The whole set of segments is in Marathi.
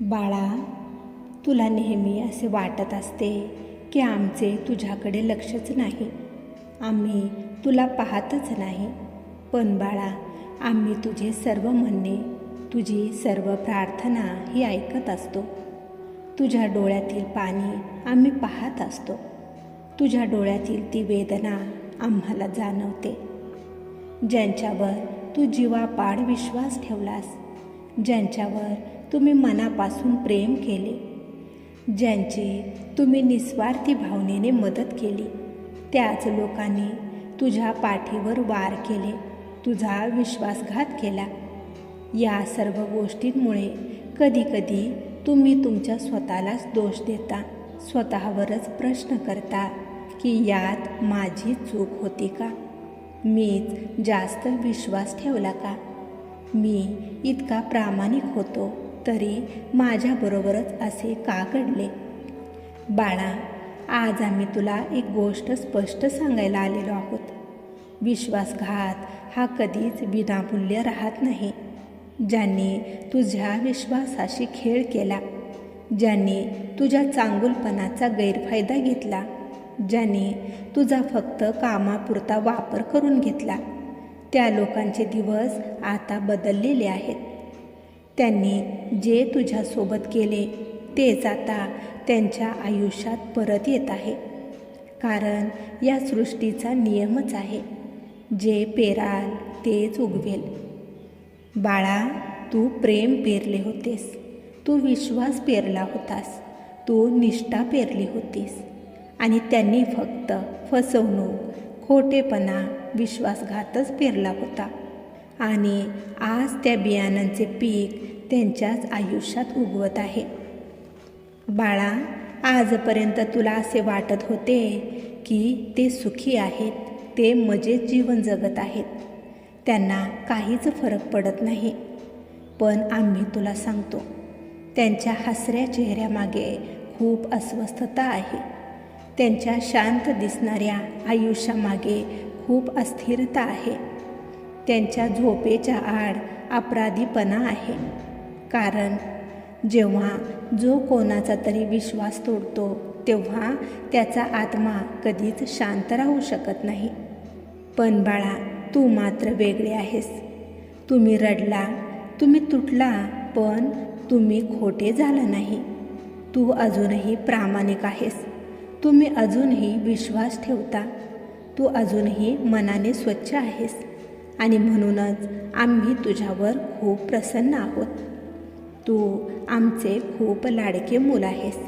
बाळा तुला नेहमी असे वाटत असते की आमचे तुझ्याकडे लक्षच नाही. आम्ही तुला पाहतच नाही. पण बाळा आम्ही तुझे सर्व म्हणणे तुझी सर्व प्रार्थना ही ऐकत असतो. तुझ्या डोळ्यातील पाणी आम्ही पाहत असतो. तुझ्या डोळ्यातील ती वेदना आम्हाला जाणवते. ज्यांच्यावर तू जीवापाड विश्वास ठेवलास ज्यांच्यावर तुम्ही मनापासून प्रेम केले ज्यांची तुम्ही निस्वार्थी भावनेने मदत केली त्याच लोकांनी तुझ्या पाठीवर वार केले तुझा विश्वासघात केला. या सर्व गोष्टींमुळे कधीकधी तुम्ही तुमच्या स्वतःलाच दोष देता स्वतःवरच प्रश्न करता की यात माझी चूक होती का? मीच जास्त विश्वास ठेवला का? मी इतका प्रामाणिक होतो. तरी माझ्याबरोबरच असे का घडले? बाळा आज आम्ही तुला एक गोष्ट स्पष्ट सांगायला आलेलो आहोत. विश्वासघात हा कधीच विनामूल्य राहत नाही. ज्यांनी तुझ्या विश्वासाशी खेळ केला ज्यांनी तुझ्या चांगुलपणाचा गैरफायदा घेतला ज्यांनी तुझा फक्त कामापुरता वापर करून घेतला त्या लोकांचे दिवस आता बदललेले आहेत. त्यांनी जे तुझ्यासोबत केले तेच आता त्यांच्या आयुष्यात परत येत आहे. कारण या सृष्टीचा नियमच आहे जे पेराल तेच उगवेल. बाळा तू प्रेम पेरले होतेस. तू विश्वास पेरला होतास. तू निष्ठा पेरली होतीस. आणि त्यांनी फक्त फसवणूक खोटेपणा विश्वासघातच पेरला होता. आणि आज त्या बियाणांचे पीक त्यांच्याच आयुष्यात उगवत आहे. बाळा आजपर्यंत तुला असे वाटत होते की ते सुखी आहेत ते मजेत जीवन जगत आहेत. त्यांना काहीच फरक पडत नाही. पण आम्ही तुला सांगतो त्यांच्या हसऱ्या चेहऱ्यामागे खूप अस्वस्थता आहे. त्यांच्या शांत दिसणाऱ्या आयुष्यामागे खूप अस्थिरता आहे. त्यांच्या झोपेच्या आड अपराधीपणा आहे. कारण जेव्हा जो कोणाचा तरी विश्वास तोडतो तेव्हा त्याचा आत्मा कधीच शांत राहू शकत नाही. पण बाळा तू मात्र वेगळे आहेस. तुम्ही रडला तुम्ही तुटला पण तुम्ही खोटे झाला नाही. तू अजूनही प्रामाणिक आहेस. तुम्ही अजूनही विश्वास ठेवता. तू अजूनही मनाने स्वच्छ आहेस. आणि म्हणूनच आम्ही तुझ्यावर खूप प्रसन्न आहोत. तू आमचे खूप लाडके मूल आहेस.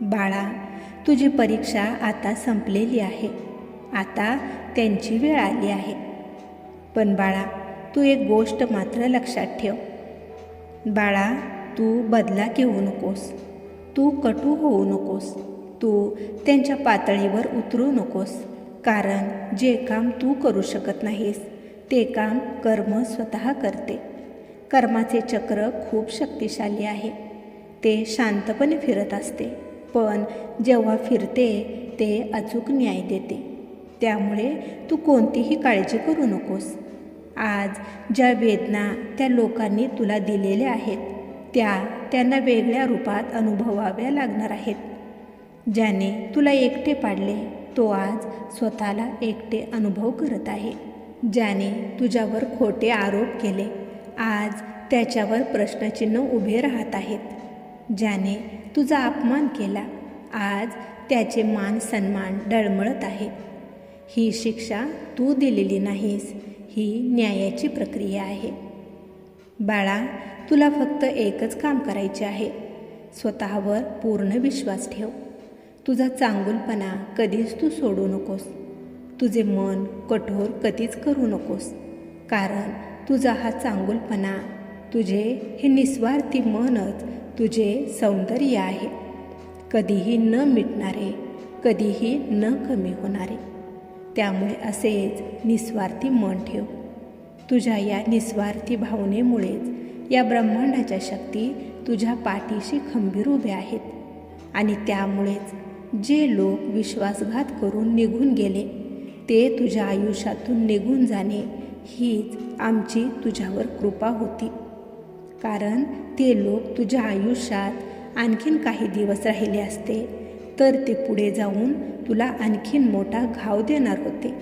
बाळा तुझी परीक्षा आता संपलेली आहे. आता त्यांची वेळ आली आहे. पण बाळा तू एक गोष्ट मात्र लक्षात ठेव. बाळा तू बदला घेऊ नकोस. तू कटू होऊ नकोस. तू त्यांच्या पातळीवर उतरू नकोस. कारण जे काम तू करू शकत नाहीस ते काम कर्म स्वतः करते. कर्माचे चक्र खूप शक्तिशाली आहे. ते शांतपणे फिरत असते पण जेव्हा फिरते ते अचूक न्याय देते. त्यामुळे तू कोणतीही काळजी करू नकोस. आज ज्या वेदना त्या लोकांनी तुला दिलेल्या आहेत त्या त्यांना वेगळ्या रूपात अनुभवाव्या लागणार आहेत. ज्याने तुला एकटे पाडले तो आज स्वतःला एकटे अनुभव करत आहे. ज्याने तुझ्यावर खोटे आरोप केले आज त्याच्यावर प्रश्नचिन्ह उभे राहत आहेत. ज्याने तुझा अपमान केला आज त्याचे मान सन्मान डळमळत आहे. ही शिक्षा तू दिलेली नाहीस ही न्यायाची प्रक्रिया आहे. बाळा तुला फक्त एकच काम करायचे आहे. स्वतःवर पूर्ण विश्वास ठेव. तुझा चांगुलपणा कधीच तू सोडू नकोस. तुझे मन कठोर कधीच करू नकोस. कारण तुझा हा चांगुलपणा तुझे हे निस्वार्थी मनच तुझे सौंदर्य आहे. कधीही न मिटणारे कधीही न कमी होणारे त्यामुळे असेच निस्वार्थी मन ठेव. तुझ्या या निस्वार्थी भावनेमुळेच या ब्रह्मांडाच्या शक्ती तुझ्या पाठीशी खंबीर उभ्या आहेत. आणि त्यामुळेच जे लोक विश्वासघात करून निघून गेले ते तुझ्या आयुष्यातून निघून जाणे हीच आमची तुझ्यावर कृपा होती. कारण ते लोक तुझ्या आयुष्यात आणखीन काही दिवस राहिले असते तर ते पुढे जाऊन तुला आणखीन मोठा घाव देणार होते.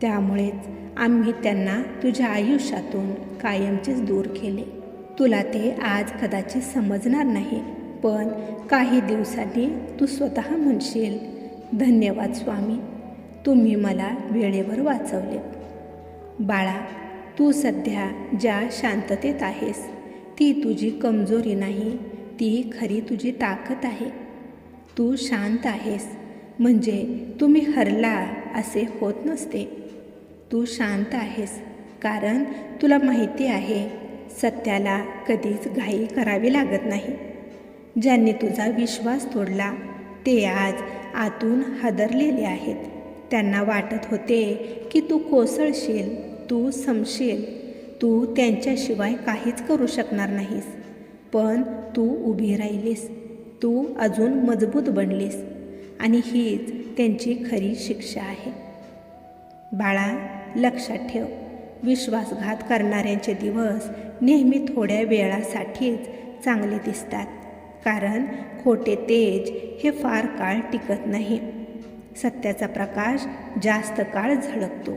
त्यामुळेच आम्ही त्यांना तुझ्या आयुष्यातून कायमचेच दूर केले. तुला ते आज कदाचित समजणार नाही पण काही दिवसांनी तू स्वतः म्हणशील धन्यवाद स्वामी. तुम्ही मला वेळेवर वाचवले. बाळा तू सध्या ज्या शांततेत आहेस ती तुझी कमजोरी नाही ती खरी तुझी ताकद आहे. तू शांत आहेस म्हणजे तुम्ही हरला असे होत नसते. तू शांत आहेस कारण तुला माहिती आहे सत्याला कधीच घाई करावी लागत नाही. ज्यांनी तुझा विश्वास तोडला ते आज आतून हादरलेले आहेत. त्यांना वाटत होते की तू कोसळशील. तू समशील. तू त्यांच्याशिवाय काहीच करू शकणार नाहीस. पण तू उभी राहिलीस. तू अजून मजबूत बनलीस. आणि हीच त्यांची खरी शिक्षा आहे. बाळा लक्षात ठेव. विश्वासघात करणाऱ्यांचे दिवस नेहमी थोड्या वेळासाठीच चांगले दिसतात. कारण खोटे तेज हे फार काळ टिकत नाही. सत्याचा प्रकाश जास्त काळ झळकतो.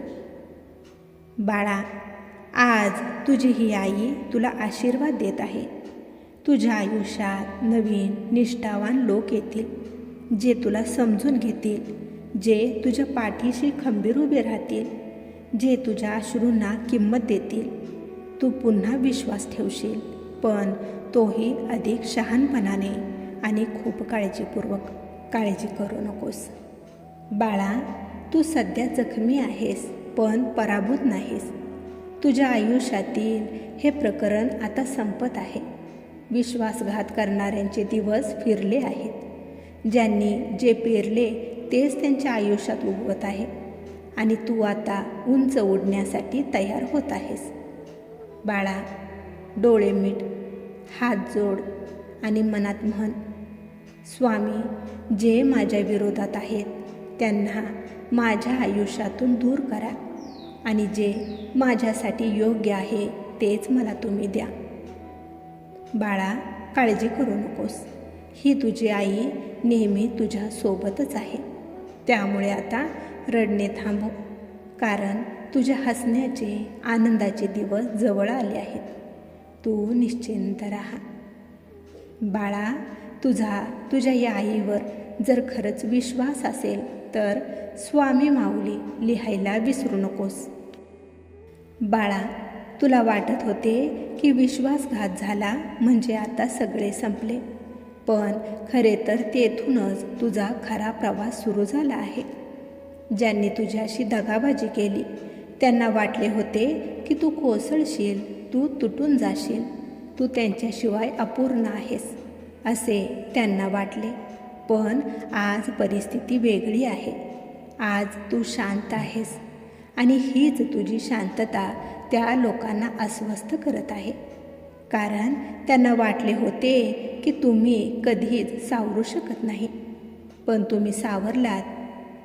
बाळा आज तुझी ही आई तुला आशीर्वाद देत आहे. तुझ्या आयुष्यात नवीन निष्ठावान लोक येतील जे तुला समजून घेतील जे तुझ्या पाठीशी खंबीर उभे राहतील जे तुझ्या अश्रूंना किंमत देतील. तू पुन्हा विश्वास ठेवशील पण तोही अधिक शहानपणाने आणि खूप काळजीपूर्वक काळजी करू नकोस. बाळा तू सध्या जखमी आहेस. पण पराभूत नाहीस. तुझ्या आयुष्यातील हे प्रकरण आता संपत आहे. विश्वासघात करणाऱ्यांचे दिवस फिरले आहेत. ज्यांनी जे पेरले तेच त्यांच्या आयुष्यात उगवत आहे. आणि तू आता उंच उडण्यासाठी तयार होत आहेस. बाळा डोळे मीठ हात जोड आणि मनात म्हण. स्वामी जे माझ्या विरोधात आहेत त्यांना माझ्या आयुष्यातून दूर करा. आणि जे माझ्यासाठी योग्य आहे तेच मला तुम्ही द्या. बाळा काळजी करू नकोस. ही तुझी आई नेहमी तुझ्यासोबतच आहे. त्यामुळे आता रडणे थांबव कारण तुझ्या हसण्याचे आनंदाचे दिवस जवळ आले आहेत. तू निश्चिंत राहा. बाळा तुझा तुझ्या या आईवर जर खरंच विश्वास असेल तर स्वामी माऊली लिहायला विसरू नकोस. बाळा तुला वाटत होते की विश्वासघात झाला म्हणजे आता सगळे संपले. पण खरे तर तेथूनच तुझा खरा प्रवास सुरू झाला आहे. ज्यांनी तुझ्याशी दगाबाजी केली त्यांना वाटले होते की तू कोसळशील तू तुटून जाशील. तू त्यांच्याशिवाय अपूर्ण आहेस असे त्यांना वाटले. पण आज परिस्थिती वेगळी आहे. आज तू शांत आहेस. आणि हीच तुझी शांतता त्या लोकांना अस्वस्थ करत आहे. कारण त्यांना वाटले होते की तुम्ही कधीच सावरू शकत नाही. पण तुम्ही सावरलात.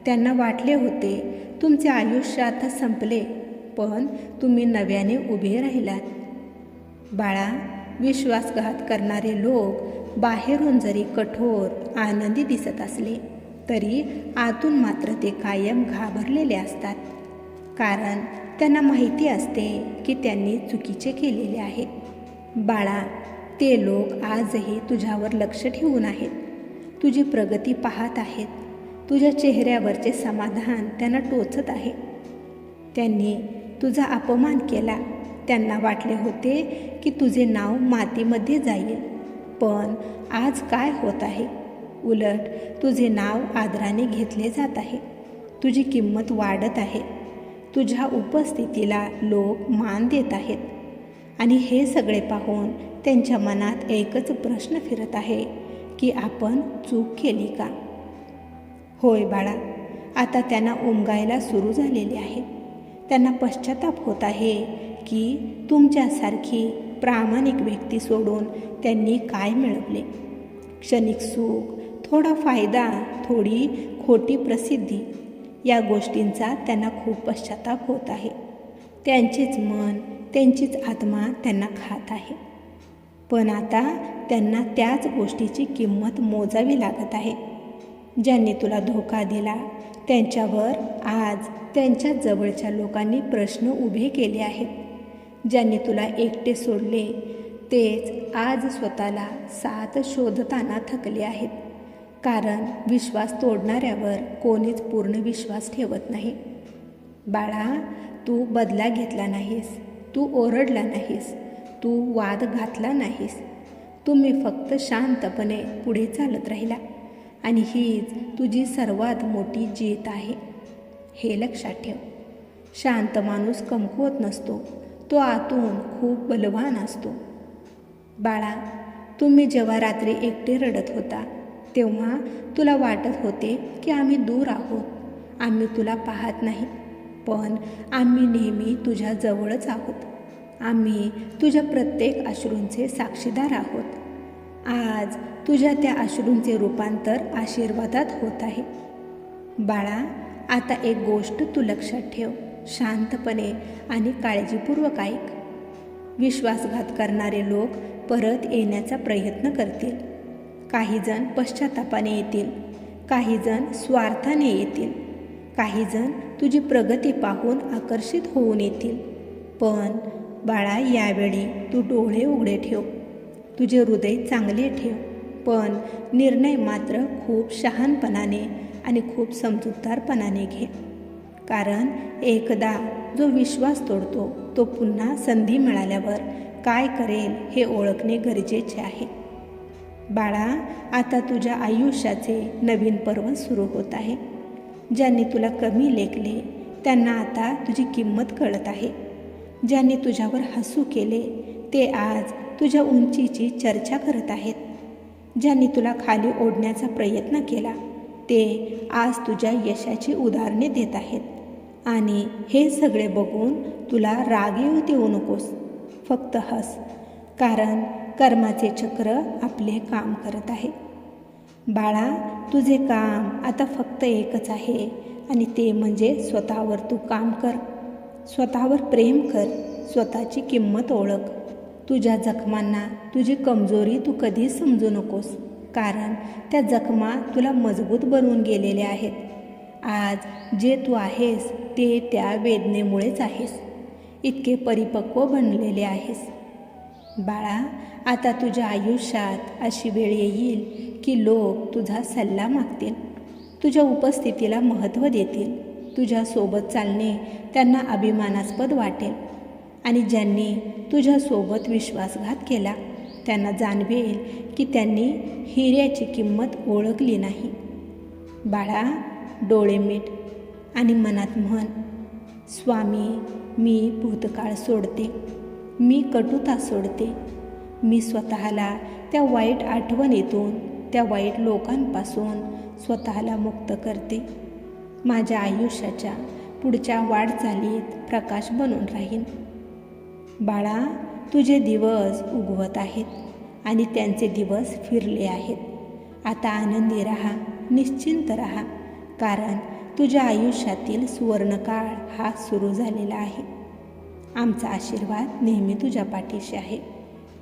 त्यांना वाटले होते तुमचे आयुष्य आता संपले पण तुम्ही नव्याने उभे राहिलात. बाळा विश्वासघात करणारे लोक बाहेरून जरी कठोर आनंदी दिसत असले तरी आतून मात्र ते कायम घाबरलेले असतात. कारण त्यांना माहिती असते की त्यांनी चुकीचे केलेले आहे. बाळा ते लोक आजही तुझ्यावर लक्ष ठेवून आहेत. तुझी प्रगती पाहत आहेत. तुझ्या चेहऱ्यावरचे समाधान त्यांना टोचत आहे. त्यांनी तुझा अपमान केला. त्यांना वाटले होते की तुझे नाव मातीमध्ये जाईल. पण आज काय होत आहे? उलट तुझे नाव आदराने घेतले जात आहे. तुझी किंमत वाढत आहे. तुझ्या उपस्थितीला लोक मान देत आहेत. आणि हे सगळे पाहून त्यांच्या मनात एकच प्रश्न फिरत आहे की आपण चूक केली का? होय बाळा आता त्यांना उमगायला सुरू झालेले आहे. त्यांना पश्चाताप होत आहे की तुमच्यासारखी प्रामाणिक व्यक्ती सोडून त्यांनी काय मिळवले? क्षणिक सुख थोडा फायदा थोडी खोटी प्रसिद्धी या गोष्टींचा त्यांना खूप पश्चाताप होत आहे. त्यांचेच मन त्यांचीच आत्मा त्यांना खात आहे. पण आता त्यांना त्याच गोष्टीची किंमत मोजावी लागत आहे. ज्यांनी तुला धोका दिला त्यांच्यावर आज त्यांच्या जवळच्या लोकांनी प्रश्न उभे केले आहेत. ज्यांनी तुला एकटे सोडले तेच आज स्वतःला साथ शोधताना थकले आहेत. कारण विश्वास तोडणाऱ्यावर कोणीच पूर्ण विश्वास ठेवत नाही. बाळा तू बदला घेतला नाहीस तू ओरडला नाहीस तू वाद घातला नाहीस. तुम्ही फक्त शांतपणे पुढे चालत राहिला आणि हीच तुझी सर्वात मोठी जीत आहे. हे लक्षात ठेव. शांत माणूस कमकुवत नसतो. तो आतून खूप बलवान असतो. बाळा तुम्ही जेव्हा रात्री एकटे रडत होता तेव्हा तुला वाटत होते की आम्ही दूर आहोत. आम्ही तुला पाहत नाही पण आम्ही नेहमी तुझ्या जवळच आहोत. आम्ही तुझ्या प्रत्येक अश्रूंचे साक्षीदार आहोत. आज तुझ्या त्या अश्रूंचे रूपांतर आशीर्वादात होत आहे. बाळा आता एक गोष्ट तू लक्षात ठेव शांतपणे आणि काळजीपूर्वक ऐक. विश्वासघात करणारे लोक परत येण्याचा प्रयत्न करतील. काहीजण पश्चातापाने येतील काहीजण स्वार्थाने येतील काहीजण तुझी प्रगती पाहून आकर्षित होऊन येतील. पण बाळा यावेळी तू डोळे उघडे ठेव. तुझे हृदय चांगले ठेव. पण निर्णय मात्र खूप शहानपणाने आणि खूप समजूतदारपणाने घे. कारण एकदा जो विश्वास तोडतो तो पुन्हा संधी मिळाल्यावर काय करेल हे ओळखणे गरजेचे आहे. बाळा आता तुझ्या आयुष्याचे नवीन पर्व सुरू होत आहे. ज्यांनी तुला कमी लेखले त्यांना आता तुझी किंमत कळत आहे. ज्यांनी तुझ्यावर हसू केले ते आज तुझ्या उंचीची चर्चा करत आहेत. ज्यांनी तुला खाली ओढण्याचा प्रयत्न केला ते आज तुझ्या यशाची उदाहरणे देत आहेत. आणि हे सगळे बघून तुला राग येऊ देऊ नकोस. फक्त हस कारण कर्माचे चक्र आपले काम करत आहे. बाळा तुझे काम आता फक्त एकच आहे आणि ते म्हणजे स्वतःवर तू काम कर. स्वतःवर प्रेम कर. स्वतःची किंमत ओळख. तुझ्या जखमांना तुझी कमजोरी तू कधीच समजू नकोस. कारण त्या जखमा तुला मजबूत बनवून गेलेल्या आहेत. आज जे तू आहेस ते त्या वेदनेमुळेच आहेस. इतके परिपक्व बनलेले आहेस. बाळा आता तुझ्या आयुष्यात अशी वेळ येईल की लोक तुझा सल्ला मागतील. तुझ्या उपस्थितीला महत्त्व देतील. तुझ्यासोबत चालणे त्यांना अभिमानास्पद वाटेल. आणि ज्यांनी तुझ्यासोबत विश्वासघात केला त्यांना जाणवेल की त्यांनी हिऱ्याची किंमत ओळखली नाही. बाळा डोळे मीठ आणि मनात म्हण स्वामी मी भूतकाळ सोडते. मी कटुता सोडते. मी स्वतःला त्या वाईट आठवणीतून त्या वाईट लोकांपासून स्वतःला मुक्त करते. माझ्या आयुष्याच्या पुढच्या वाटचालीत प्रकाश बनून राहीन. बाळा तुझे दिवस उगवत आहेत आणि त्यांचे दिवस फिरले आहेत. आता आनंदी राहा निश्चिंत राहा कारण तुझ्या आयुष्यातील सुवर्णकाळ हा सुरू झालेला आहे. आमचा आशीर्वाद नेहमी तुझ्या पाठीशी आहे.